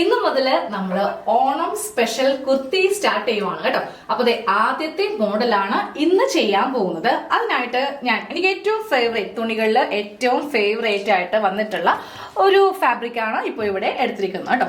ഇന്നു മുതൽ നമ്മൾ ഓണം സ്പെഷ്യൽ കുർത്തി സ്റ്റാർട്ട് ചെയ്യുവാണ് കേട്ടോ. അപ്പൊ ആദ്യത്തെ മോഡലാണ് ഇന്ന് ചെയ്യാൻ പോകുന്നത്. അതിനായിട്ട് ഞാൻ എനിക്ക് ഏറ്റവും ഫേവറേറ്റ് തുണികളിൽ ഏറ്റവും ഫേവറേറ്റ് ആയിട്ട് വന്നിട്ടുള്ള ഒരു ഫാബ്രിക് ആണ് ഇപ്പോൾ ഇവിടെ എടുത്തിരിക്കുന്നത് കേട്ടോ.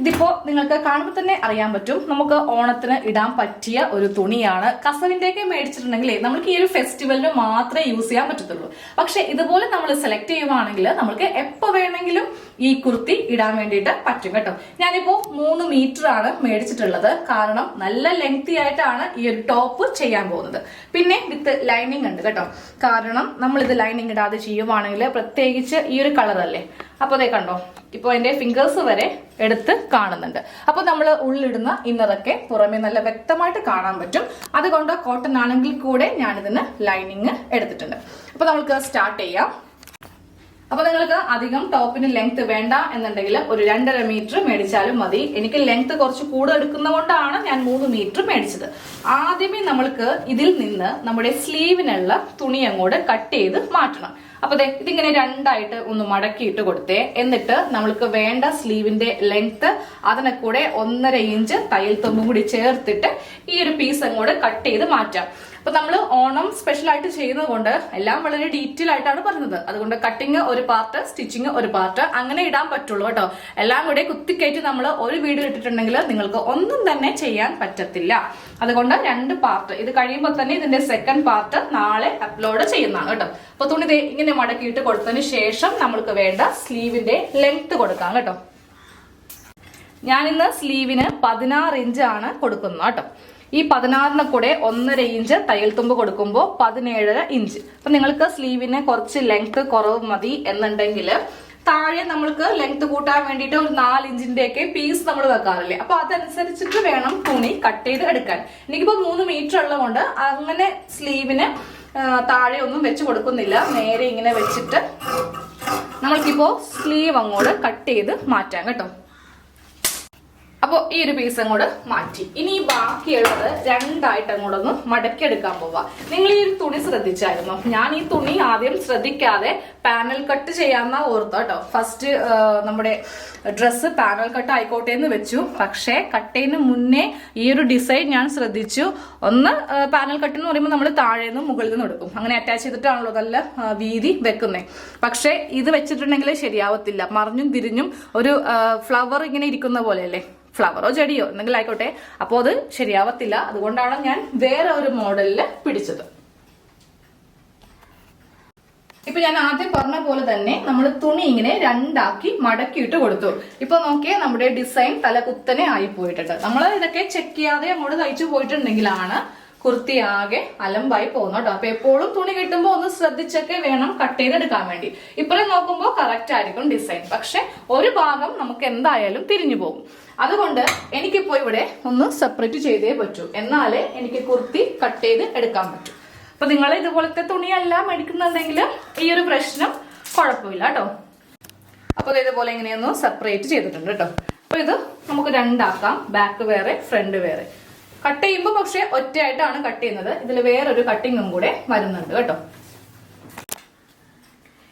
ഇതിപ്പോ നിങ്ങൾക്ക് കാണുമ്പോൾ തന്നെ അറിയാൻ പറ്റും. നമുക്ക് ഓണത്തിന് ഇടാൻ പറ്റിയ ഒരു തുണിയാണ് കസവിന്റെയൊക്കെ മേടിച്ചിട്ടുണ്ടെങ്കിൽ നമുക്ക് ഈ ഒരു ഫെസ്റ്റിവലിന് മാത്രമേ യൂസ് ചെയ്യാൻ പറ്റത്തുള്ളൂ. പക്ഷെ ഇതുപോലെ നമ്മൾ സെലക്ട് ചെയ്യുവാണെങ്കിൽ നമുക്ക് എപ്പോ വേണമെങ്കിലും ഈ കുർത്തി ഇടാൻ വേണ്ടിയിട്ട് പറ്റും കേട്ടോ. ഞാനിപ്പോ മൂന്ന് മീറ്റർ ആണ് മേടിച്ചിട്ടുള്ളത്. കാരണം നല്ല ലെങ്തി ആയിട്ടാണ് ഈ ഒരു ടോപ്പ് ചെയ്യാൻ പോകുന്നത്. പിന്നെ വിത്ത് ലൈനിങ് ഉണ്ട് കേട്ടോ. കാരണം നമ്മൾ ഇത് ലൈനിങ് ഇടാതെ ചെയ്യുവാണെങ്കിൽ പ്രത്യേകിച്ച് ഈ ഒരു കളർ അപ്പൊ അതേ കണ്ടോ ഇപ്പൊ എന്റെ ഫിംഗേഴ്സ് വരെ എടുത്ത് കാണുന്നുണ്ട്. അപ്പൊ നമ്മൾ ഉള്ളിടുന്ന ഇന്നറൊക്കെ പുറമെ നല്ല വ്യക്തമായിട്ട് കാണാൻ പറ്റും. അതുകൊണ്ട് കോട്ടൺ ആണെങ്കിൽ കൂടെ ഞാനിതിന് ലൈനിങ് എടുത്തിട്ടുണ്ട്. അപ്പൊ നമുക്ക് സ്റ്റാർട്ട് ചെയ്യാം. അപ്പൊ നിങ്ങൾക്ക് അധികം ടോപ്പിന് ലെങ്ത് വേണ്ട എന്നുണ്ടെങ്കിൽ ഒരു രണ്ടര മീറ്റർ മേടിച്ചാലും മതി. എനിക്ക് ലെങ്ത് കുറച്ച് കൂടുതൽ എടുക്കുന്നതുകൊണ്ടാണ് ഞാൻ മൂന്ന് മീറ്റർ മേടിച്ചത്. ആദ്യമേ നമ്മൾക്ക് ഇതിൽ നിന്ന് നമ്മുടെ സ്ലീവിനുള്ള തുണി അങ്ങോട്ട് കട്ട് ചെയ്ത് മാറ്റണം. അപ്പൊ ദേ ഇതിങ്ങനെ രണ്ടായിട്ട് ഒന്ന് മടക്കിയിട്ട് കൊടുത്തേ. എന്നിട്ട് നമ്മൾക്ക് വേണ്ട സ്ലീവിന്റെ ലെങ്ത് അതിനെ കൂടെ ഒന്നര ഇഞ്ച് തയ്യൽ തുമ്പും കൂടി ചേർത്തിട്ട് ഈ ഒരു പീസ് അങ്ങോട്ട് കട്ട് ചെയ്ത് മാറ്റാം. അപ്പൊ നമ്മൾ ഓണം സ്പെഷ്യൽ ആയിട്ട് ചെയ്യുന്നത് കൊണ്ട് എല്ലാം വളരെ ഡീറ്റെയിൽ ആയിട്ടാണ് പറഞ്ഞത്. അതുകൊണ്ട് കട്ടിങ് ഒരു പാർട്ട് സ്റ്റിച്ചിങ് ഒരു പാർട്ട് അങ്ങനെ ഇടാൻ പറ്റുള്ളൂ കേട്ടോ. എല്ലാം കൂടെ കുത്തിക്കയറ്റി നമ്മൾ ഒരു വീഡിയോ ഇട്ടിട്ടുണ്ടെങ്കിൽ നിങ്ങൾക്ക് ഒന്നും തന്നെ ചെയ്യാൻ പറ്റത്തില്ല. അതുകൊണ്ട് രണ്ട് പാർട്ട് ഇത് കഴിയുമ്പോൾ തന്നെ ഇതിന്റെ സെക്കൻഡ് പാർട്ട് നാളെ അപ്ലോഡ് ചെയ്യുന്നതാണ് കേട്ടോ. അപ്പൊ തുണി ഇങ്ങനെ മടക്കിയിട്ട് കൊടുത്തതിന് ശേഷം നമ്മൾക്ക് വേണ്ട സ്ലീവിന്റെ ലെങ്ത് കൊടുക്കാം കേട്ടോ. ഞാനിന്ന് സ്ലീവിന് പതിനാറ് ഇഞ്ചാണ് കൊടുക്കുന്നത് കേട്ടോ. ഈ പതിനാറിന് കൂടെ ഒന്നര ഇഞ്ച് തയ്യൽ തുമ്പ് കൊടുക്കുമ്പോൾ പതിനേഴര ഇഞ്ച്. അപ്പൊ നിങ്ങൾക്ക് സ്ലീവിന് കുറച്ച് ലെങ്ത് കുറവ് മതി എന്നുണ്ടെങ്കിൽ താഴെ നമ്മൾക്ക് ലെങ്ത് കൂട്ടാൻ വേണ്ടിയിട്ട് ഒരു നാല് ഇഞ്ചിന്റെ ഒക്കെ പീസ് നമ്മൾ വെക്കാറില്ലേ. അപ്പൊ അതനുസരിച്ചിട്ട് വേണം തുണി കട്ട് ചെയ്ത് എടുക്കാൻ. എനിക്കിപ്പോ മൂന്ന് മീറ്റർ ഉള്ളതുകൊണ്ട് അങ്ങനെ സ്ലീവിന് താഴെ ഒന്നും വെച്ച് കൊടുക്കുന്നില്ല. നേരെ ഇങ്ങനെ വെച്ചിട്ട് നമ്മൾക്കിപ്പോ സ്ലീവ് അങ്ങോട്ട് കട്ട് ചെയ്ത് മാറ്റാം കേട്ടോ. അപ്പോൾ ഈ ഒരു പീസ് അങ്ങോട്ട് മാറ്റി. ഇനി ബാക്കിയുള്ളത് രണ്ടായിട്ട് അങ്ങോട്ടൊന്ന് മടക്കിയെടുക്കാൻ പോവാ. നിങ്ങൾ ഈ ഒരു തുണി ശ്രദ്ധിച്ചായിരുന്നു. ഞാൻ ഈ തുണി ആദ്യം ശ്രദ്ധിക്കാതെ പാനൽ കട്ട് ചെയ്യാന്ന ഓർത്തു കേട്ടോ. ഫസ്റ്റ് നമ്മുടെ ഡ്രസ്സ് പാനൽ കട്ട് ആയിക്കോട്ടെ എന്ന് വെച്ചു. പക്ഷേ കട്ടേന് മുന്നേ ഈ ഒരു ഡിസൈൻ ഞാൻ ശ്രദ്ധിച്ചു. ഒന്ന് പാനൽ കട്ട് എന്ന് പറയുമ്പോൾ നമ്മൾ താഴെ നിന്ന് മുകളിൽ നിന്ന് എടുക്കും. അങ്ങനെ അറ്റാച്ച് ചെയ്തിട്ടാണല്ലോ നല്ല വീതി വെക്കുന്നത് പക്ഷേ ഇത് വെച്ചിട്ടുണ്ടെങ്കിൽ ശരിയാവത്തില്ല. മറിഞ്ഞും തിരിഞ്ഞും ഒരു ഫ്ലവർ ഇങ്ങനെ ഇരിക്കുന്ന പോലെയല്ലേ? ഫ്ലവറോ ചെടിയോ എന്തെങ്കിലും ആയിക്കോട്ടെ. അപ്പോൾ അത് ശരിയാവത്തില്ല. അതുകൊണ്ടാണ് ഞാൻ വേറെ ഒരു മോഡലിൽ പിടിച്ചത്. ഇപ്പൊ ഞാൻ ആദ്യം പറഞ്ഞ പോലെ തന്നെ നമ്മൾ തുണി ഇങ്ങനെ രണ്ടാക്കി മടക്കിയിട്ട് കൊടുത്തു. ഇപ്പൊ നോക്കിയേ നമ്മുടെ ഡിസൈൻ തല കുത്തനെ ആയി പോയിട്ടുണ്ട് നമ്മൾ ഇതൊക്കെ ചെക്ക് ചെയ്യാതെ അങ്ങോട്ട് തയ്ച്ചു പോയിട്ടുണ്ടെങ്കിലാണ് കുർത്തി ആകെ അലമ്പായി പോകുന്നോട്ടോ അപ്പൊ എപ്പോഴും തുണി കിട്ടുമ്പോൾ ഒന്ന് ശ്രദ്ധിച്ചൊക്കെ വേണം കട്ട് ചെയ്തെടുക്കാൻ വേണ്ടി. ഇപ്പോഴും നോക്കുമ്പോൾ കറക്റ്റ് ആയിരിക്കും ഡിസൈൻ പക്ഷെ ഒരു ഭാഗം നമുക്ക് എന്തായാലും തിരിഞ്ഞു പോകും. അതുകൊണ്ട് എനിക്കിപ്പോ ഇവിടെ ഒന്ന് സെപ്പറേറ്റ് ചെയ്തേ പറ്റൂ. എന്നാലേ എനിക്ക് കുർത്തി കട്ട് ചെയ്ത് എടുക്കാൻ പറ്റൂ. അപ്പൊ നിങ്ങൾ ഇതുപോലത്തെ തുണിയല്ല മേടിക്കുന്നുണ്ടെങ്കിൽ ഈ ഒരു പ്രശ്നം കുഴപ്പമില്ല കേട്ടോ. അപ്പൊ ഇതേപോലെ ഇങ്ങനെയൊന്ന് സെപ്പറേറ്റ് ചെയ്തിട്ടുണ്ട് കേട്ടോ. അപ്പൊ ഇത് നമുക്ക് രണ്ടാക്കാം. ബാക്ക് വേറെ ഫ്രണ്ട് വേറെ. കട്ട് ചെയ്യുമ്പോൾ പക്ഷെ ഒറ്റയായിട്ടാണ് കട്ട് ചെയ്യുന്നത്. ഇതിൽ വേറൊരു കട്ടിങ്ങും കൂടെ വരുന്നുണ്ട് കേട്ടോ.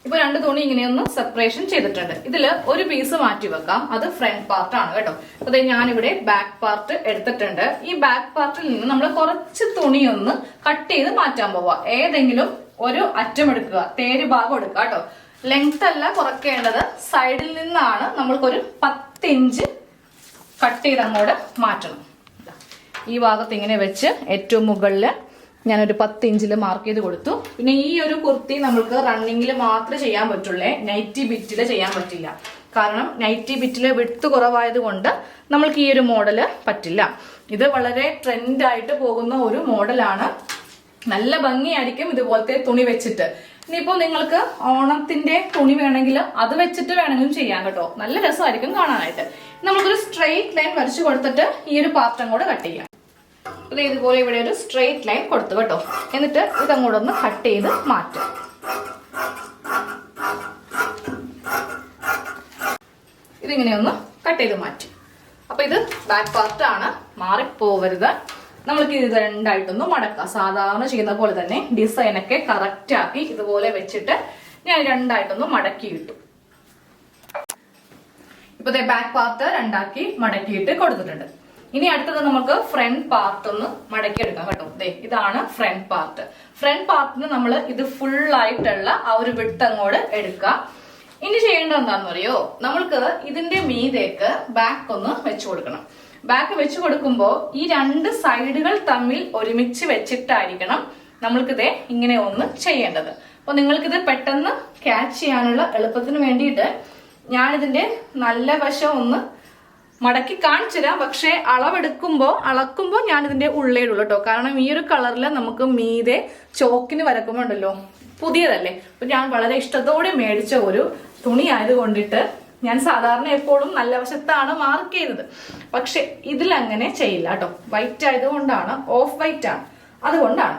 ഇപ്പൊ രണ്ട് തുണി ഇങ്ങനെയൊന്ന് സെപ്പറേഷൻ ചെയ്തിട്ടുണ്ട്. ഇതിൽ ഒരു പീസ് മാറ്റി വെക്കാം. അത് ഫ്രണ്ട് പാർട്ട് ആണ് കേട്ടോ. ഞാൻ ഞാനിവിടെ ബാക്ക് പാർട്ട് എടുത്തിട്ടുണ്ട്. ഈ ബാക്ക് പാർട്ടിൽ നിന്ന് നമ്മൾ കുറച്ച് തുണി ഒന്ന് കട്ട് ചെയ്ത് മാറ്റാൻ പോവാ. ഏതെങ്കിലും ഒരു അറ്റം എടുക്കുക തേര് ഭാഗം എടുക്കുക കേട്ടോ. ലെങ്ത് അല്ല കുറയ്ക്കേണ്ടത്. സൈഡിൽ നിന്നാണ് നമ്മൾക്കൊരു പത്തിഞ്ച് കട്ട് ചെയ്ത് അങ്ങോട്ട് മാറ്റണം. ഈ ഭാഗത്ത് ഇങ്ങനെ വെച്ച് ഏറ്റവും മുകളിൽ ഞാനൊരു പത്ത് ഇഞ്ചിൽ മാർക്ക് ചെയ്ത് കൊടുത്തു. പിന്നെ ഈ ഒരു കുർത്തി നമുക്ക് റണ്ണിങ്ങിൽ മാത്രമേ ചെയ്യാൻ പറ്റുള്ളൂ. നൈറ്റി ബിറ്റിൽ ചെയ്യാൻ പറ്റില്ല. കാരണം നൈറ്റി ബിറ്റിൽ വിടുത്ത് കുറവായതുകൊണ്ട് നമ്മൾക്ക് ഈ ഒരു മോഡൽ പറ്റില്ല. ഇത് വളരെ ട്രെൻഡായിട്ട് പോകുന്ന ഒരു മോഡലാണ് നല്ല ഭംഗിയായിരിക്കും ഇതുപോലത്തെ തുണി വെച്ചിട്ട്. ഇനിയിപ്പോൾ നിങ്ങൾക്ക് ഓണത്തിന്റെ തുണി വേണമെങ്കിൽ അത് വെച്ചിട്ട് വേണമെങ്കിലും ചെയ്യാം കേട്ടോ. നല്ല രസമായിരിക്കും കാണാനായിട്ട്. നമുക്കൊരു സ്ട്രെയിറ്റ് ലൈൻ വരച്ചു കൊടുത്തിട്ട് ഈ ഒരു പാത്രം കൂടെ കട്ട് ചെയ്യാം. ഇത് ഇതുപോലെ ഇവിടെ ഒരു സ്ട്രെയിറ്റ് ലൈൻ കൊടുത്തു കേട്ടോ. എന്നിട്ട് ഇതങ്ങോട്ട് ഒന്ന് കട്ട് ചെയ്ത് മാറ്റാം ഇതിങ്ങനെ ഒന്ന് കട്ട് ചെയ്ത് മാറ്റും. അപ്പൊ ഇത് ബാക്ക് പാർട്ട് ആണ്. മാറിപ്പോവരുത്. നമ്മൾക്ക് ഇത് രണ്ടായിട്ടൊന്ന് മടക്കാം. സാധാരണ ചെയ്യുന്ന പോലെ തന്നെ ഡിസൈനൊക്കെ കറക്റ്റ് ആക്കി ഇതുപോലെ വെച്ചിട്ട് ഞാൻ രണ്ടായിട്ടൊന്ന് മടക്കി ഇട്ടു. ഇപ്പൊ ബാക്ക് പാർട്ട് രണ്ടാക്കി മടക്കിയിട്ട് കൊടുത്തിട്ടുണ്ട്. ഇനി അടുത്തത് നമുക്ക് ഫ്രണ്ട് പാർട്ട് ഒന്ന് മടക്കി എടുക്കാം കേട്ടോ. ദേ ഇതാണ് ഫ്രണ്ട് പാർട്ട് ഫ്രണ്ട് പാർട്ടിന് നമ്മൾ ഇത് ഫുൾ ആയിട്ടുള്ള ആ ഒരു വിട്ട് അങ്ങോട്ട് എടുക്കാം ഇനി ചെയ്യേണ്ടത് എന്താണെന്ന് അറിയോ? നമ്മൾക്ക് ഇതിന്റെ മീതേക്ക് ബാക്ക് ഒന്ന് വെച്ചു കൊടുക്കണം. ബാക്ക് വെച്ചു കൊടുക്കുമ്പോൾ ഈ രണ്ട് സൈഡുകൾ തമ്മിൽ ഒരുമിച്ച് വെച്ചിട്ടായിരിക്കണം നമ്മൾക്കിത് ഇങ്ങനെ ഒന്ന് ചെയ്യേണ്ടത്. അപ്പൊ നിങ്ങൾക്കിത് പെട്ടെന്ന് ക്യാച്ച് ചെയ്യാനുള്ള എളുപ്പത്തിന് വേണ്ടിയിട്ട് ഞാനിതിന്റെ നല്ല വശം ഒന്ന് മടക്കി കാണിച്ചു തരാം പക്ഷെ അളവെടുക്കുമ്പോൾ അളക്കുമ്പോൾ ഞാൻ ഇതിന്റെ ഉള്ളേടുള്ളൂ കേട്ടോ കാരണം ഈ ഒരു കളറിൽ നമുക്ക് മീതെ ചോക്കിന് വരക്കുമ്പോൾ ഉണ്ടല്ലോ പുതിയതല്ലേ? അപ്പൊ ഞാൻ വളരെ ഇഷ്ടത്തോടെ മേടിച്ച ഒരു തുണി ആയതുകൊണ്ടിട്ട് ഞാൻ സാധാരണ എപ്പോഴും നല്ല വശത്താണ് മാർക്ക് ചെയ്തത് പക്ഷെ ഇതിലങ്ങനെ ചെയ്യില്ല കേട്ടോ വൈറ്റ് ആയതുകൊണ്ടാണ് ഓഫ് വൈറ്റ് ആണ്. അതുകൊണ്ടാണ്.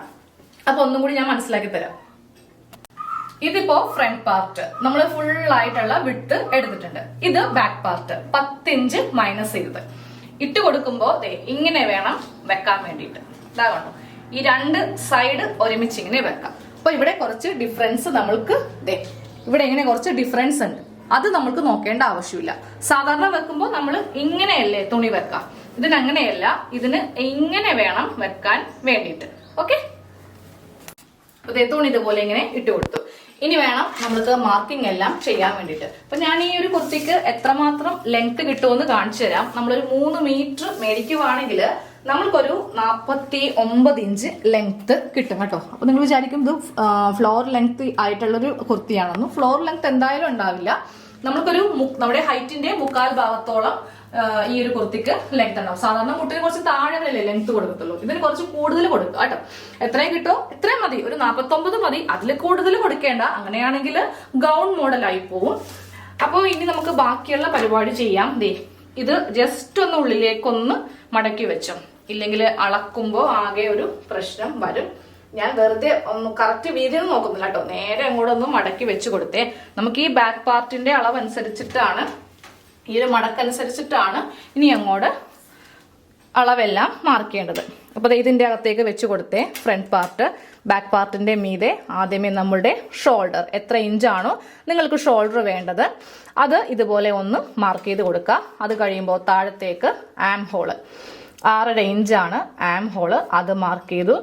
അപ്പൊ ഒന്നും കൂടി ഞാൻ മനസ്സിലാക്കി തരാം. ഇതിപ്പോ ഫ്രണ്ട് പാർട്ട് നമ്മൾ ഫുൾ ആയിട്ടുള്ള വിട്ട് എടുത്തിട്ടുണ്ട്. ഇത് ബാക്ക് പാർട്ട് പത്തിഞ്ച് മൈനസ് ചെയ്തത്. ഇട്ട് കൊടുക്കുമ്പോ ഇങ്ങനെ വേണം വെക്കാൻ വേണ്ടിയിട്ട്. ഇതാ കണ്ടോ? ഈ രണ്ട് സൈഡ് ഒരുമിച്ച് ഇങ്ങനെ വെക്കാം. അപ്പൊ ഇവിടെ കുറച്ച് ഡിഫറൻസ് നമ്മൾക്ക് ദേ ഇവിടെ ഇങ്ങനെ കുറച്ച് ഡിഫറൻസ് ഉണ്ട്. അത് നമുക്ക് നോക്കേണ്ട ആവശ്യമില്ല. സാധാരണ വെക്കുമ്പോൾ നമ്മൾ ഇങ്ങനെയല്ലേ തുണി വെക്കാം. ഇതിന് അങ്ങനെയല്ല ഇതിന് ഇങ്ങനെ വേണം വെക്കാൻ വേണ്ടിയിട്ട്. ഓക്കെ തുണി ഇതുപോലെ ഇങ്ങനെ ഇട്ട് കൊടുത്തു. ഇനി വേണം നമ്മൾക്ക് മാർക്കിംഗ് എല്ലാം ചെയ്യാൻ വേണ്ടിയിട്ട്. അപ്പൊ ഞാൻ ഈ ഒരു കുർത്തിക്ക് എത്രമാത്രം ലെങ്ത് കിട്ടുമെന്ന് കാണിച്ചു തരാം. നമ്മളൊരു മൂന്ന് മീറ്റർ മേടിക്കുവാണെങ്കിൽ നമ്മൾക്കൊരു നാൽപ്പത്തി ഒമ്പത് ഇഞ്ച് ലെങ്ത് കിട്ടും കേട്ടോ. അപ്പൊ നിങ്ങൾ വിചാരിക്കും ഇത് ഫ്ലോർ ലെങ്ത് ആയിട്ടുള്ളൊരു കുർത്തിയാണെന്നും. ഫ്ലോർ ലെങ്ത് എന്തായാലും ഉണ്ടാവില്ല. നമ്മൾക്കൊരു നമ്മുടെ ഹൈറ്റിന്റെ മുക്കാൽ ഭാഗത്തോളം ഈ ഒരു കുർത്തിക്ക് ലെങ്ത് ഉണ്ടാവും. സാധാരണ മുട്ടിന് കുറച്ച് താഴെയല്ലേ ലെങ്ത് കൊടുക്കത്തുള്ളൂ. ഇതിന് കുറച്ച് കൂടുതൽ കൊടുക്കുക കേട്ടോ എത്രയും കിട്ടോ? എത്രയും മതി. ഒരു നാൽപ്പത്തൊമ്പത് മതി. അതിൽ കൂടുതൽ കൊടുക്കേണ്ട. അങ്ങനെയാണെങ്കിൽ ഗൗൺ മോഡലായി പോവും. അപ്പോ ഇനി നമുക്ക് ബാക്കിയുള്ള പരിപാടി ചെയ്യാം. ദേ ഇത് ജസ്റ്റ് ഒന്ന് ഉള്ളിലേക്കൊന്ന് മടക്കി വെച്ചോ. ഇല്ലെങ്കിൽ അളക്കുമ്പോൾ ആകെ ഒരു പ്രശ്നം വരും. ഞാൻ വെറുതെ ഒന്ന് കറക്റ്റ് വീതിയൊന്നും നോക്കുന്നില്ല കേട്ടോ നേരെ അങ്ങോട്ടൊന്ന് മടക്കി വെച്ച് കൊടുത്തേ. നമുക്ക് ഈ ബാക്ക് പാർട്ടിന്റെ അളവ് അനുസരിച്ചിട്ടാണ് ഈ ഒരു മടക്കനുസരിച്ചിട്ടാണ് ഇനി അങ്ങോട്ട് അളവെല്ലാം മാർക്ക് ചെയ്യേണ്ടത്. അപ്പോൾ ദേ ഇതിന്റെ അകത്തേക്ക് വെച്ച് കൊടുത്തേ ഫ്രണ്ട് പാർട്ട് ബാക്ക് പാർട്ടിന്റെ മീതെ ആദ്യമേ നമ്മളുടെ ഷോൾഡർ എത്ര ഇഞ്ചാണോ നിങ്ങൾക്ക് ഷോൾഡർ വേണ്ടത്. അത് ഇതുപോലെ ഒന്ന് മാർക്ക് ചെയ്ത് കൊടുക്കുക അത് കഴിയുമ്പോൾ താഴത്തേക്ക് ആം ഹോൾ ആറര ഇഞ്ചാണ് ആം ഹോൾ അത് മാർക്ക് ചെയ്തു.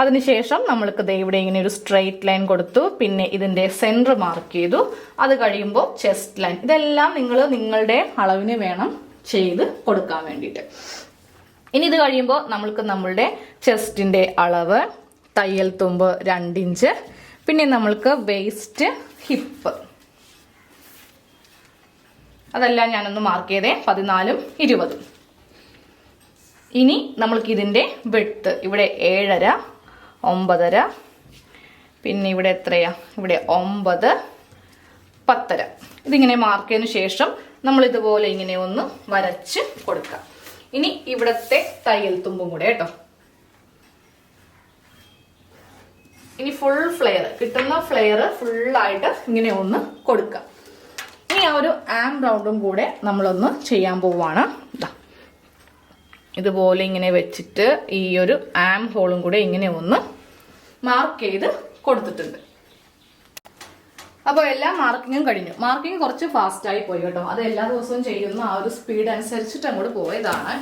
അതിനുശേഷം നമ്മൾക്ക് ഇവിടെ ഇങ്ങനെ ഒരു സ്ട്രെയിറ്റ് ലൈൻ കൊടുത്തു. പിന്നെ ഇതിന്റെ സെന്റർ മാർക്ക് ചെയ്തു. അത് കഴിയുമ്പോൾ ചെസ്റ്റ് ലൈൻ ഇതെല്ലാം നിങ്ങൾ നിങ്ങളുടെ അളവിന് വേണം ചെയ്ത് കൊടുക്കാൻ വേണ്ടിയിട്ട്. ഇനി ഇത് കഴിയുമ്പോൾ നമ്മൾക്ക് നമ്മളുടെ ചെസ്റ്റിന്റെ അളവ് തയ്യൽ തുമ്പ് രണ്ടിഞ്ച് പിന്നെ നമ്മൾക്ക് വേസ്റ്റ് ഹിപ്പ് അതെല്ലാം ഞാനൊന്ന് മാർക്ക് ചെയ്തേ. പതിനാലും ഇരുപതും. ഇനി നമ്മൾക്ക് ഇതിന്റെ വെട്ട് ഇവിടെ ഏഴര ഒമ്പതര പിന്നെ ഇവിടെ എത്രയാ? ഇവിടെ ഒമ്പത് പത്തര. ഇതിങ്ങനെ മാർക്ക് ചെയ്തതിനു ശേഷം നമ്മൾ ഇതുപോലെ ഇങ്ങനെ ഒന്ന് വരച്ച് കൊടുക്കാം. ഇനി ഇവിടത്തെ തയ്യൽ തുമ്പും കൂടെ കേട്ടോ. ഇനി ഫുൾ ഫ്ലെയർ കിട്ടുന്ന ഫ്ലെയർ ഫുള്ളായിട്ട് ഇങ്ങനെ ഒന്ന് കൊടുക്കാം. ഇനി ആ ഒരു ആം റൗണ്ടും കൂടെ നമ്മളൊന്ന് ചെയ്യാൻ പോവാണ്. ദാ. ഇതുപോലെ ഇങ്ങനെ വെച്ചിട്ട് ഈ ഒരു ആം ഹോളും കൂടെ ഇങ്ങനെ ഒന്ന് മാർക്ക് ചെയ്ത് കൊടുത്തിട്ടുണ്ട്. അപ്പോൾ എല്ലാ മാർക്കിങ്ങും കഴിഞ്ഞു. മാർക്കിങ് കുറച്ച് ഫാസ്റ്റായി പോയി കേട്ടോ. അത് എല്ലാ ദിവസവും ചെയ്യുന്ന ആ ഒരു സ്പീഡ് അനുസരിച്ചിട്ട് അങ്ങോട്ട് പോയതാണ്.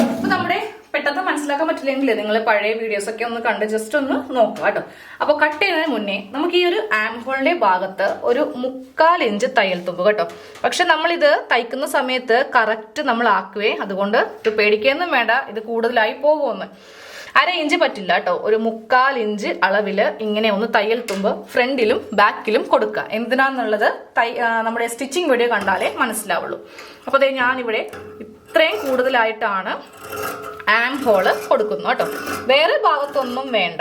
അപ്പോൾ നമ്മുടെ പെട്ടെന്ന് മനസ്സിലാക്കാൻ പറ്റില്ലെങ്കിൽ നിങ്ങൾ പഴയ വീഡിയോസ് ഒക്കെ ഒന്ന് കണ്ട് ജസ്റ്റ് ഒന്ന് നോക്കുക കേട്ടോ. അപ്പോൾ കട്ട് ചെയ്യുന്നതിന് മുന്നേ നമുക്ക് ഈ ഒരു ആംഹോളിന്റെ ഭാഗത്ത് ഒരു മുക്കാൽ ഇഞ്ച് തയ്യൽ തുമ്പ് കേട്ടോ. പക്ഷെ നമ്മൾ ഇത് തയ്ക്കുന്ന സമയത്ത് കറക്റ്റ് നമ്മൾ ആക്കുവേ. അതുകൊണ്ട് പേടിക്കുകയൊന്നും വേണ്ട. ഇത് കൂടുതലായി പോകുമെന്ന്. അര ഇഞ്ച് പറ്റില്ല കേട്ടോ. ഒരു മുക്കാൽ ഇഞ്ച് അളവിൽ ഇങ്ങനെ ഒന്ന് തയ്യൽ തുമ്പ് ഫ്രണ്ടിലും ബാക്കിലും കൊടുക്കുക. എന്തിനാന്നുള്ളത് തൈ നമ്മുടെ സ്റ്റിച്ചിങ് വീഡിയോ കണ്ടാലേ മനസ്സിലാവുള്ളൂ. അപ്പോൾ അതേ ഞാനിവിടെ ഇത്രയും കൂടുതലായിട്ടാണ് ആം ഹോൾ കൊടുക്കുന്നു കേട്ടോ. വേറെ ഭാഗത്തൊന്നും വേണ്ട.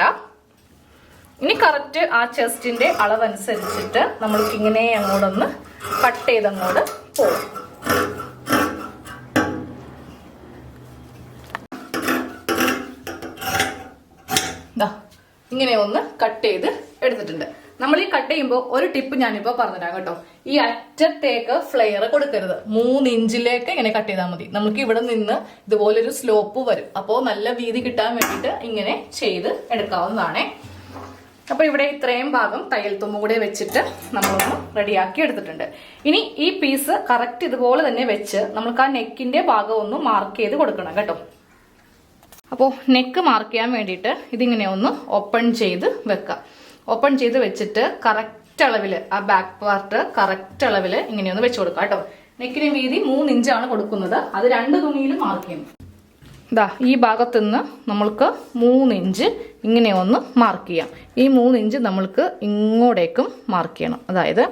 ഇനി കറക്റ്റ് ആ ചെസ്റ്റിന്റെ അളവനുസരിച്ചിട്ട് നമ്മൾക്ക് ഇങ്ങനെ അങ്ങോട്ടൊന്ന് കട്ട് ചെയ്തങ്ങോട്ട് പോകും ദാ ഇങ്ങനെ ഒന്ന് കട്ട് ചെയ്ത് എടുത്തിട്ടുണ്ട്. നമ്മൾ ഈ കട്ട് ചെയ്യുമ്പോൾ ഒരു ടിപ്പ് ഞാനിപ്പോൾ പറഞ്ഞുതരാം കേട്ടോ. ഈ അറ്റത്തേക്ക് ഫ്ലെയർ കൊടുക്കരുത്. മൂന്ന് ഇഞ്ചിലേക്ക് ഇങ്ങനെ കട്ട് ചെയ്താൽ മതി. നമുക്ക് ഇവിടെ നിന്ന് ഇതുപോലെ ഒരു സ്ലോപ്പ് വരും. അപ്പോൾ നല്ല വീതി കിട്ടാൻ വേണ്ടിയിട്ട് ഇങ്ങനെ ചെയ്ത് എടുക്കാവുന്നതാണേ. അപ്പൊ ഇവിടെ ഇത്രയും ഭാഗം തയ്യൽ തുമ്പ് കൂടെ വെച്ചിട്ട് നമ്മളൊന്ന് റെഡിയാക്കി എടുത്തിട്ടുണ്ട്. ഇനി ഈ പീസ് കറക്റ്റ് ഇതുപോലെ തന്നെ വെച്ച് നമുക്ക് ആ നെക്കിന്റെ ഭാഗം ഒന്ന് മാർക്ക് ചെയ്ത് കൊടുക്കണം കേട്ടോ. അപ്പോൾ നെക്ക് മാർക്ക് ചെയ്യാൻ വേണ്ടിയിട്ട് ഇതിങ്ങനെ ഒന്ന് ഓപ്പൺ ചെയ്ത് വെക്കാം. ഓപ്പൺ ചെയ്ത് വെച്ചിട്ട് കറക്റ്റ് അളവിൽ ആ ബാക്ക് പാർട്ട് കറക്റ്റ് അളവിൽ ഇങ്ങനെ ഒന്ന് വെച്ച് കൊടുക്കാം കേട്ടോ. നെക്കിന് വീതി മൂന്ന് ഇഞ്ചാണ് കൊടുക്കുന്നത്. അത് രണ്ട് തുണിയിൽ മാർക്ക് ചെയ്യണം. ഇതാ ഈ ഭാഗത്ത് നിന്ന് നമ്മൾക്ക് മൂന്ന് ഇഞ്ച് ഇങ്ങനെ ഒന്ന് മാർക്ക് ചെയ്യാം. ഈ മൂന്ന് ഇഞ്ച് നമ്മൾക്ക് ഇങ്ങോട്ടേക്കും മാർക്ക് ചെയ്യണം. അതായത്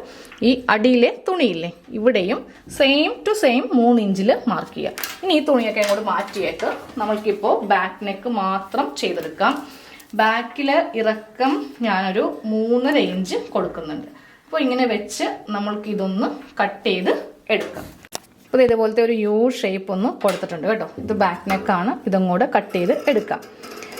ഈ അടിയിലെ തുണിയില്ലേ ഇവിടെയും സെയിം ടു സെയിം മൂന്ന് ഇഞ്ചിൽ മാർക്ക് ചെയ്യാം. ഇനി ഈ തുണിയൊക്കെ അങ്ങോട്ട് മാറ്റിയേക്ക്. നമ്മൾക്കിപ്പോൾ ബാക്ക് നെക്ക് മാത്രം ചെയ്തെടുക്കാം. ബാക്കിൽ ഇറക്കം ഞാനൊരു മൂന്നര ഇഞ്ച് കൊടുക്കുന്നുണ്ട്. അപ്പോൾ ഇങ്ങനെ വെച്ച് നമ്മൾക്ക് ഇതൊന്ന് കട്ട് ചെയ്ത് എടുക്കാം. അപ്പോൾ ഇത് ഇതുപോലത്തെ ഒരു യു ഷേപ്പ് ഒന്ന് കൊടുത്തിട്ടുണ്ട് കേട്ടോ. ഇത് ബാക്ക് നെക്കാണ് ഇതും കൂടെ കട്ട് ചെയ്ത് എടുക്കാം.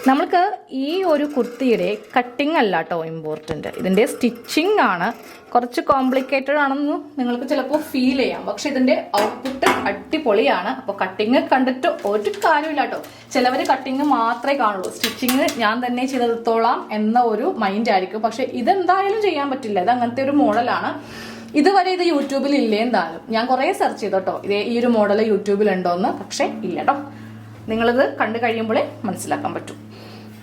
നമ്മൾക്ക് ഈ ഒരു കുർത്തിയുടെ കട്ടിംഗ് അല്ല കേട്ടോ ഇമ്പോർട്ടന്റ് ഇതിന്റെ സ്റ്റിച്ചിങ് ആണ്. കുറച്ച് കോംപ്ലിക്കേറ്റഡ് ആണെന്ന് നിങ്ങൾക്ക് ചിലപ്പോൾ ഫീൽ ചെയ്യാം. പക്ഷെ ഇതിന്റെ ഔട്ട്പുട്ട് അടിപൊളിയാണ്. അപ്പോൾ കട്ടിങ് കണ്ടിട്ട് ഒരു കാര്യമില്ല കേട്ടോ ചിലവർ കട്ടിങ് മാത്രമേ കാണുള്ളൂ. സ്റ്റിച്ചിങ് ഞാൻ തന്നെ ചെയ്തെടുത്തോളാം എന്ന ഒരു മൈൻഡ് ആയിരിക്കും. പക്ഷെ ഇതെന്തായാലും ചെയ്യാൻ പറ്റില്ല. ഇത് അങ്ങനത്തെ ഒരു മോഡലാണ് ഇതുവരെ ഇത് യൂട്യൂബിൽ ഇല്ലേ എന്തായാലും? ഞാൻ കുറേ സെർച്ച് ചെയ്തോട്ടോ. ഇതേ ഈ ഒരു മോഡൽ യൂട്യൂബിൽ ഉണ്ടോന്ന് പക്ഷേ ഇല്ല കേട്ടോ നിങ്ങളിത് കണ്ടു കഴിയുമ്പോഴേ മനസ്സിലാക്കാൻ പറ്റും.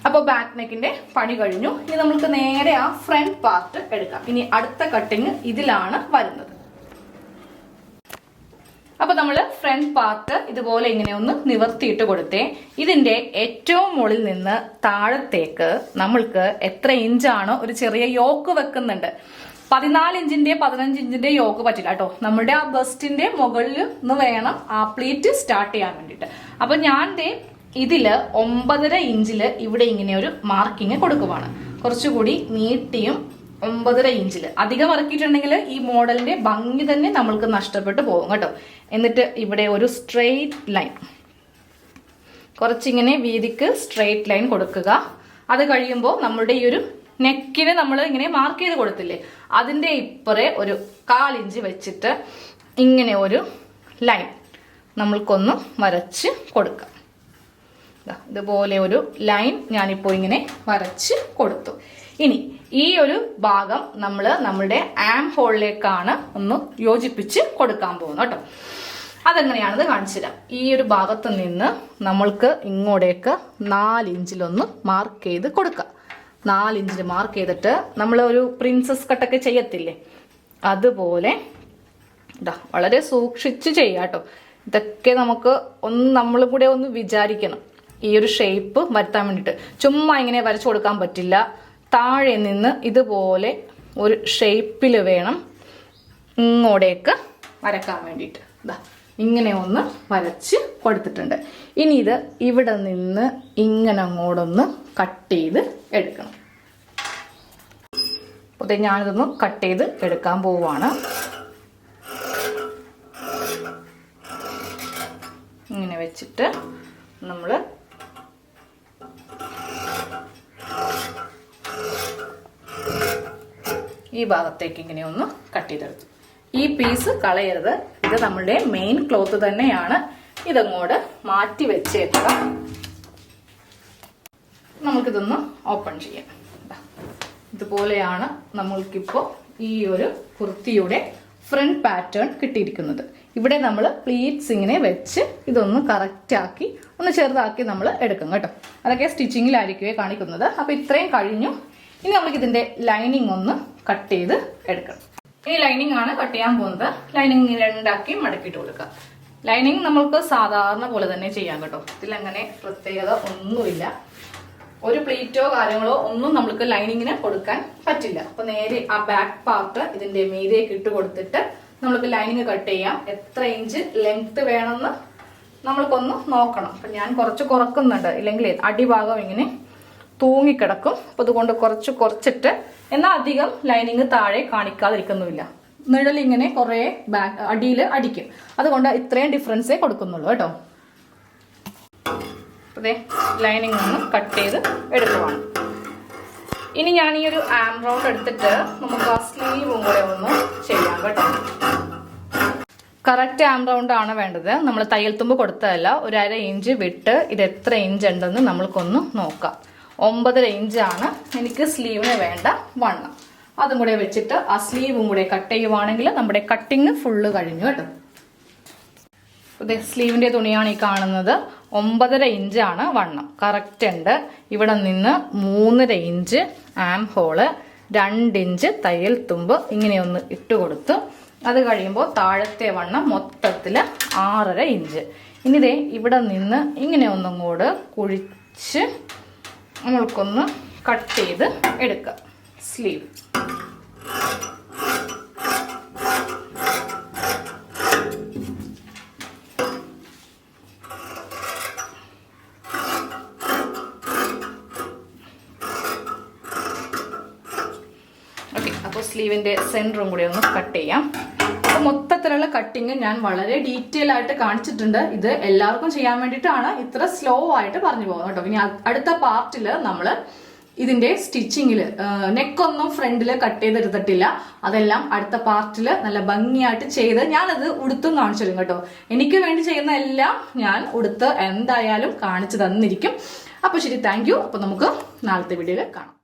അപ്പോൾ ബാക്ക് നെക്കിന്റെ പണി കഴിഞ്ഞു. ഇനി നമുക്ക് നേരെ ആ ഫ്രണ്ട് പാർട്ട് എടുക്കാം. ഇനി അടുത്ത കട്ടിങ് ഇതിലാണ് വരുന്നത്. അപ്പൊ നമ്മൾ ഫ്രണ്ട് പാർട്ട് ഇതുപോലെ ഇങ്ങനെ ഒന്ന് നിവർത്തിയിട്ട് കൊടുത്തേ. ഇതിന്റെ ഏറ്റവും മുകളിൽ നിന്ന് താഴത്തേക്ക് നമ്മൾക്ക് എത്ര ഇഞ്ചാണോ ഒരു ചെറിയ യോക്ക് വെക്കുന്നുണ്ട്. പതിനാല് ഇഞ്ചിന്റെ പതിനഞ്ച് ഇഞ്ചിന്റെ യോഗ പറ്റില്ല കേട്ടോ. നമ്മുടെ ആ ബസ്റ്റിന്റെ മുകളിൽ നിന്ന് വേണം ആ പ്ലീറ്റ് സ്റ്റാർട്ട് ചെയ്യാൻ വേണ്ടിയിട്ട്. അപ്പൊ ഞാൻ ദേ ഇതിൽ ഒമ്പതര ഇഞ്ചിൽ ഇവിടെ ഇങ്ങനെ ഒരു മാർക്കിങ് കൊടുക്കുവാണ്. കുറച്ചുകൂടി നീട്ടിയും ഒമ്പതര ഇഞ്ചിൽ അധികം ഇറക്കിയിട്ടുണ്ടെങ്കിൽ ഈ മോഡലിന്റെ ഭംഗി തന്നെ നമ്മൾക്ക് നഷ്ടപ്പെട്ടു പോകും കേട്ടോ. എന്നിട്ട് ഇവിടെ ഒരു സ്ട്രെയിറ്റ് ലൈൻ കുറച്ചിങ്ങനെ വീതിക്ക് സ്ട്രെയിറ്റ് ലൈൻ കൊടുക്കുക. അത് കഴിയുമ്പോൾ നമ്മുടെ ഈ ഒരു നെക്കിന് നമ്മൾ ഇങ്ങനെ മാർക്ക് ചെയ്ത് കൊടുത്തില്ലേ? അതിന്റെ ഇപ്പറേ ഒരു കാലിഞ്ച് വെച്ചിട്ട് ഇങ്ങനെ ഒരു ലൈൻ നമ്മൾക്കൊന്ന് വരച്ച് കൊടുക്കാം. ഇതുപോലെ ഒരു ലൈൻ ഞാനിപ്പോൾ ഇങ്ങനെ വരച്ച് കൊടുത്തു. ഇനി ഈ ഒരു ഭാഗം നമ്മൾ നമ്മുടെ ആം ഹോളിലേക്കാണ് ഒന്ന് യോജിപ്പിച്ച് കൊടുക്കാൻ പോകുന്നത് കേട്ടോ. അതെങ്ങനെയാണെന്ന് കാണിച്ചു തരാം. ഈ ഒരു ഭാഗത്ത് നിന്ന് നമ്മൾക്ക് ഇങ്ങോട്ടേക്ക് നാലിഞ്ചിലൊന്ന് മാർക്ക് ചെയ്ത് കൊടുക്കാം. നാലിഞ്ചിൽ മാർക്ക് ചെയ്തിട്ട് നമ്മൾ ഒരു പ്രിൻസസ് കട്ടൊക്കെ ചെയ്യത്തില്ലേ? അതുപോലെ വളരെ സൂക്ഷിച്ച് ചെയ്യാട്ടോ. ഇതൊക്കെ നമുക്ക് ഒന്ന് നമ്മൾ കൂടെ ഒന്ന് വിചാരിക്കണം. ഈ ഒരു ഷേപ്പ് വരുത്താൻ വേണ്ടിയിട്ട്. ചുമ്മാ ഇങ്ങനെ വരച്ചു കൊടുക്കാൻ പറ്റില്ല. താഴെ നിന്ന് ഇതുപോലെ ഒരു ഷേപ്പിൽ വേണം ഇങ്ങോട്ടേക്ക് വരക്കാൻ വേണ്ടിയിട്ട്. ഇതാ ഇങ്ങനെ ഒന്ന് വരച്ച് കൊടുത്തിട്ടുണ്ട്. ഇനി ഇത് ഇവിടെ നിന്ന് ഇങ്ങനെ അങ്ങോട്ടൊന്ന് കട്ട് ചെയ്ത് എടുക്കണം. അപ്പോൾ ഞാനിതൊന്ന് കട്ട് ചെയ്ത് എടുക്കാൻ പോവുകയാണ് ഇങ്ങനെ വെച്ചിട്ട് നമ്മൾ ഈ ഭാഗത്തേക്ക് ഇങ്ങനെ ഒന്ന് കട്ട് ചെയ്തെടുത്തു. ഈ പീസ് കളയരുത്. ഇത് നമ്മളുടെ മെയിൻ ക്ലോത്ത് തന്നെയാണ്. ഇതങ്ങോട്ട് മാറ്റി വെച്ചേക്കുക. നമുക്കിതൊന്ന് ഓപ്പൺ ചെയ്യാം. ഇതുപോലെയാണ് നമ്മൾക്കിപ്പോൾ ഈ ഒരു കുർത്തിയുടെ ഫ്രണ്ട് പാറ്റേൺ കിട്ടിയിരിക്കുന്നത്. ഇവിടെ നമ്മൾ പ്ലീറ്റ്സ് ഇങ്ങനെ വെച്ച് ഇതൊന്ന് കറക്റ്റ് ആക്കി ഒന്ന് ചെറുതാക്കി നമ്മൾ എടുക്കും കേട്ടോ. അതൊക്കെ സ്റ്റിച്ചിങ്ങിലായിരിക്കുമേ കാണിക്കുന്നത്. അപ്പോൾ ഇത്രയും കഴിഞ്ഞു. ഇനി നമുക്ക് ഇതിന്റെ ലൈനിങ് ഒന്ന് കട്ട് ചെയ്ത് എടുക്കണം. ഈ ലൈനിങ് ആണ് കട്ട് ചെയ്യാൻ പോകുന്നത്. ലൈനിങ് രണ്ടാക്കി മടക്കിയിട്ട് കൊടുക്കുക. ലൈനിങ് നമ്മൾക്ക് സാധാരണ പോലെ തന്നെ ചെയ്യാം കേട്ടോ. ഇതിലങ്ങനെ പ്രത്യേകത ഒന്നുമില്ല. ഒരു പ്ലേറ്റോ കാര്യങ്ങളോ ഒന്നും നമ്മൾക്ക് ലൈനിങ്ങിന് കൊടുക്കാൻ പറ്റില്ല. അപ്പൊ നേരെ ആ ബാക്ക് പാർട്ട് ഇതിന്റെ മീതേക്ക് ഇട്ട് കൊടുത്തിട്ട് നമ്മൾക്ക് ലൈനിങ് കട്ട് ചെയ്യാം. എത്ര ഇഞ്ച് ലെങ്ത് വേണമെന്ന് നമ്മൾക്കൊന്ന് നോക്കണം. അപ്പൊ ഞാൻ കുറച്ച് കുറക്കുന്നുണ്ട്. ഇല്ലെങ്കിൽ അടിഭാഗം ഇങ്ങനെ തൂങ്ങിക്കിടക്കും. അപ്പൊ അതുകൊണ്ട് കുറച്ച് കുറച്ചിട്ട് എന്നാൽ അധികം ലൈനിങ് താഴെ കാണിക്കാതിരിക്കുന്നുമില്ല. നിഴൽ ഇങ്ങനെ കുറെ ബാക്ക് അടിയിൽ അടിക്കും. അതുകൊണ്ട് ഇത്രയും ഡിഫറൻസേ കൊടുക്കുന്നുള്ളൂ കേട്ടോ. അതെ ലൈനിങ് ഒന്ന് കട്ട് ചെയ്ത് എടുക്കുവാണ്. ഇനി ഞാൻ ഈ ഒരു ആം റൗണ്ട് എടുത്തിട്ട് നമുക്ക് ആ സ്ലീവും കൂടെ ഒന്ന് ചെയ്യാം കേട്ടോ. കറക്റ്റ് ആം റൗണ്ട് ആണ് വേണ്ടത്. നമ്മൾ തയ്യൽ തുമ്പ് കൊടുത്തതല്ല. ഒരു അര ഇഞ്ച് വിട്ട് ഇത് എത്ര ഇഞ്ച് ഉണ്ടെന്ന് നമ്മൾക്കൊന്ന് നോക്കാം. ഒമ്പതര ഇഞ്ചാണ് എനിക്ക് സ്ലീവിന് വേണ്ട വണ്ണം. അതും കൂടെ വെച്ചിട്ട് ആ സ്ലീവും കൂടെ കട്ട് ചെയ്യുവാണെങ്കിൽ നമ്മുടെ കട്ടിങ് ഫുള്ള് കഴിഞ്ഞു കേട്ടോ. ഇതേ സ്ലീവിന്റെ തുണിയാണ് ഈ കാണുന്നത്. ഒമ്പതര ഇഞ്ചാണ് വണ്ണം. കറക്റ്റ് ഉണ്ട്. ഇവിടെ നിന്ന് മൂന്നര ഇഞ്ച് ആം ഹോൾ രണ്ട് ഇഞ്ച് തയ്യൽ തുമ്പ് ഇങ്ങനെയൊന്ന് ഇട്ട് കൊടുത്തു അത് കഴിയുമ്പോൾ താഴത്തെ വണ്ണം മൊത്തത്തിൽ ആറര ഇഞ്ച്. ഇനി ദേ ഇവിടെ നിന്ന് ഇങ്ങനെ ഒന്നും കൂടെ കുഴിച്ച് നമ്മൾക്കൊന്ന് കട്ട് ചെയ്ത് എടുക്കാം. സ്ലീവ് ഓക്കെ അപ്പോൾ സ്ലീവിന്റെ സെന്ററും കൂടി ഒന്ന് കട്ട് ചെയ്യാം. മൊത്തത്തിലുള്ള കട്ടിങ് ഞാൻ വളരെ ഡീറ്റെയിൽ ആയിട്ട് കാണിച്ചിട്ടുണ്ട്. ഇത് എല്ലാവർക്കും ചെയ്യാൻ വേണ്ടിയിട്ടാണ് ഇത്ര സ്ലോ ആയിട്ട് പറഞ്ഞു പോകുന്നത് കേട്ടോ. ഇനി അടുത്ത പാർട്ടിൽ നമ്മൾ ഇതിന്റെ സ്റ്റിച്ചിങ്ങിൽ നെക്കൊന്നും ഫ്രണ്ടിൽ കട്ട് ചെയ്തെടുത്തിട്ടില്ല. അതെല്ലാം അടുത്ത പാർട്ടിൽ നല്ല ഭംഗിയായിട്ട് ചെയ്ത് ഞാനത് ഉടുത്തും കാണിച്ചു തരും കേട്ടോ. എനിക്ക് വേണ്ടി ചെയ്യുന്ന എല്ലാം ഞാൻ ഉടുത്ത് എന്തായാലും കാണിച്ചു തന്നിരിക്കും. അപ്പൊ ശരി താങ്ക് യു അപ്പൊ നമുക്ക് നാളത്തെ വീഡിയോയിൽ കാണാം.